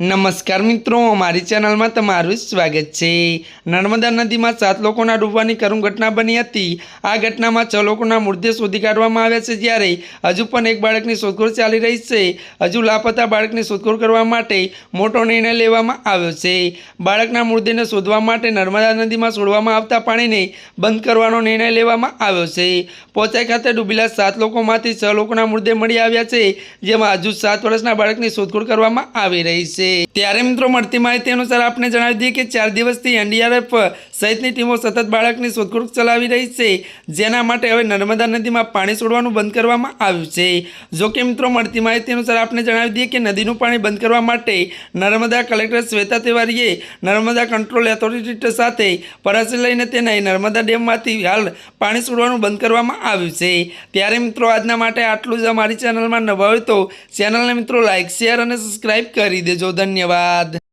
નમસ્કાર મિત્રો, અમારી ચેનલમાં તમારું સ્વાગત છે. નર્મદા નદીમાં સાત લોકોના ડૂબવાની કરુણ ઘટના બની હતી. આ ઘટનામાં છ લોકોના મૃતદેહ શોધી કાઢવામાં આવ્યા છે જ્યારે હજુ પણ એક બાળકની શોધખોળ ચાલી રહી છે. હજુ લાપતા બાળકની શોધખોળ કરવા માટે મોટો નિર્ણય લેવામાં આવ્યો છે. બાળકના મૃતદેહને શોધવા માટે નર્મદા નદીમાં છોડવામાં આવતા પાણીને બંધ કરવાનો નિર્ણય લેવામાં આવ્યો છે. પોચાઈ ખાતે ડૂબેલા સાત લોકોમાંથી છ લોકોના મૃતદેહ મળી આવ્યા છે, જેમાં હજુ સાત વર્ષના બાળકની શોધખોળ કરવામાં આવી રહી છે. ત્યારે મિત્રો મળતી માહિતી અનુસાર આપણે જણાવી દઈએ કે ચાર દિવસથી એનડીઆરએફ સહિતની ટીમો સતત બાળકની શોધખોળ ચલાવી રહી છે. જેના માટે હવે નર્મદા નદીમાં પાણી છોડવાનું બંધ કરવામાં આવ્યું છે. જો કે મિત્રો મળતી માહિતી અનુસાર આપણે જણાવી દઈએ કે નદીનું પાણી બંધ કરવા માટે નર્મદા કલેક્ટર શ્વેતા તિવારીએ નર્મદા કંટ્રોલ ઓથોરિટી સાથે પરસી લઈને તેને નર્મદા ડેમમાંથી હાલ પાણી છોડવાનું બંધ કરવામાં આવ્યું છે. ત્યારે મિત્રો આજના માટે આટલું જ. અમારી ચેનલમાં નવા હોય તો ચેનલને મિત્રો લાઇક શેર અને સબસ્ક્રાઇબ કરી દેજો. ધન્યવાદ